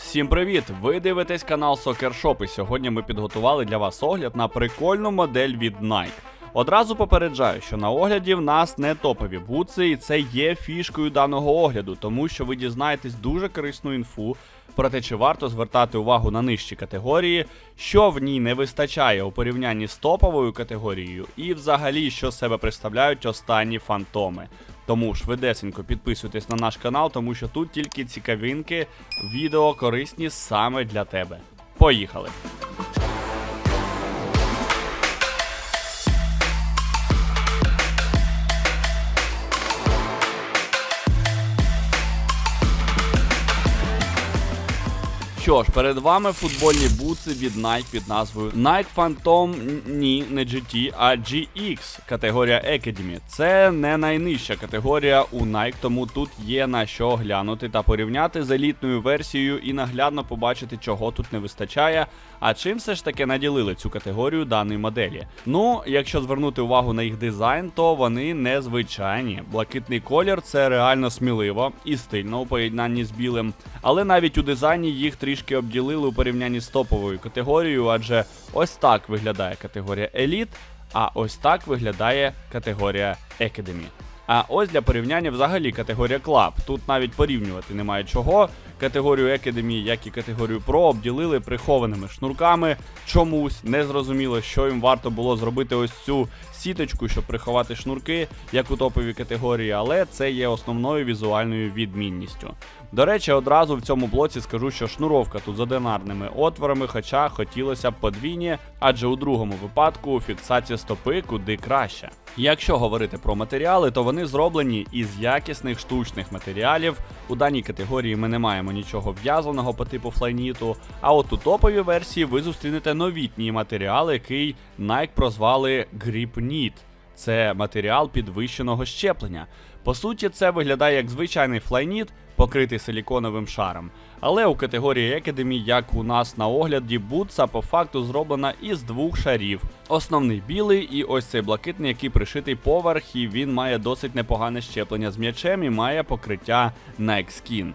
Всім привіт! Ви дивитесь канал Soccer Shop і сьогодні ми підготували для вас огляд на прикольну модель від Nike. Одразу попереджаю, що на огляді в нас не топові бутси, і це є фішкою даного огляду, тому що ви дізнаєтесь дуже корисну інфу про те, чи варто звертати увагу на нижчі категорії, що в ній не вистачає у порівнянні з топовою категорією, і взагалі, що себе представляють останні фантоми. Тому швидесенько підписуйтесь на наш канал, тому що тут тільки цікавинки, відео корисні саме для тебе. Поїхали! Що ж, перед вами футбольні бутси від Nike під назвою Nike Phantom, ні, не GT, а GX, категорія Academy. Це не найнижча категорія у Nike, тому тут є на що глянути та порівняти з елітною версією і наглядно побачити, чого тут не вистачає, а чим все ж таки наділили цю категорію даної моделі. Ну, якщо звернути увагу на їх дизайн, то вони незвичайні. Блакитний колір це реально сміливо і стильно у поєднанні з білим, але навіть у дизайні їх трішки обділили у порівнянні з топовою категорією, адже ось так виглядає категорія Elite, а ось так виглядає категорія Academy. А ось для порівняння взагалі категорія Club. Тут навіть порівнювати немає чого. Категорію Academy, як і категорію Pro, обділили прихованими шнурками. Чомусь не зрозуміло, що їм варто було зробити ось цю сіточку, щоб приховати шнурки, як у топовій категорії, але це є основною візуальною відмінністю. До речі, одразу в цьому блоці скажу, що шнуровка тут з одинарними отворами, хоча хотілося б подвійні, адже у другому випадку фіксація стопи куди краще. Якщо говорити про матеріали, то вони зроблені із якісних штучних матеріалів. У даній категорії ми не маємо нічого в'язаного по типу флайніту. А от у топовій версії ви зустрінете новітній матеріал, який Nike прозвали Grip Knit. Це матеріал підвищеного щеплення. По суті, це виглядає як звичайний флайніт, покритий силіконовим шаром. Але у категорії Academy, як у нас на огляді, бутса по факту зроблена із двох шарів. Основний білий і ось цей блакитний, який пришитий поверх, і він має досить непогане щеплення з м'ячем і має покриття Nike Skin.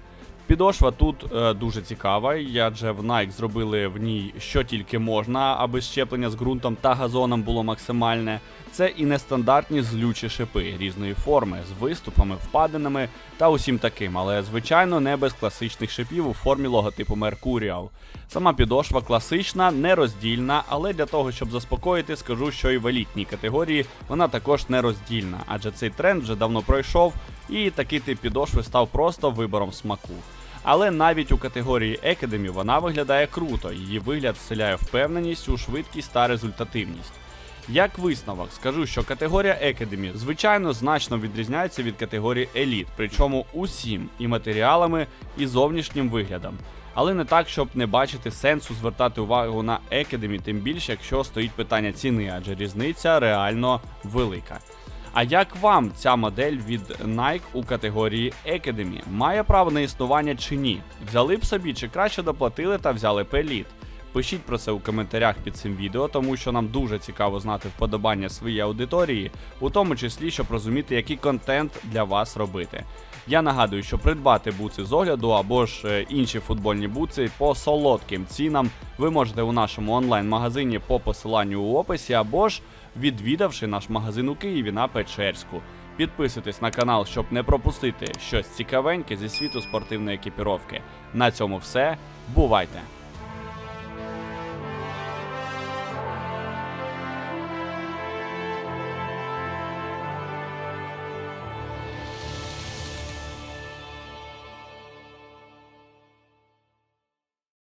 Підошва тут е, дуже цікава, адже в Nike зробили в ній що тільки можна, аби щеплення з ґрунтом та газоном було максимальне. Це і нестандартні злючі шипи різної форми з виступами, впадинами та усім таким, але звичайно не без класичних шипів у формі логотипу Mercurial. Сама підошва класична, нероздільна, але для того, щоб заспокоїти, скажу, що і в елітній категорії вона також нероздільна, адже цей тренд вже давно пройшов, і такий тип підошви став просто вибором смаку. Але навіть у категорії Academy вона виглядає круто, її вигляд вселяє впевненість у швидкість та результативність. Як висновок, скажу, що категорія Academy звичайно значно відрізняється від категорії Elite, причому усім і матеріалами, і зовнішнім виглядом. Але не так, щоб не бачити сенсу звертати увагу на Academy, тим більше, якщо стоїть питання ціни, адже різниця реально велика. А як вам ця модель від Nike у категорії Academy? Має право на існування чи ні? Взяли б собі чи краще доплатили та взяли Elite? Пишіть про це у коментарях під цим відео, тому що нам дуже цікаво знати вподобання своєї аудиторії, у тому числі, щоб розуміти, який контент для вас робити. Я нагадую, що придбати буци з огляду або ж е, інші футбольні буци по солодким цінам ви можете у нашому онлайн-магазині по посиланню у описі, або ж відвідавши наш магазин у Києві на Печерську. Підписуйтесь на канал, щоб не пропустити щось цікавеньке зі світу спортивної екіпіровки. На цьому все. Бувайте!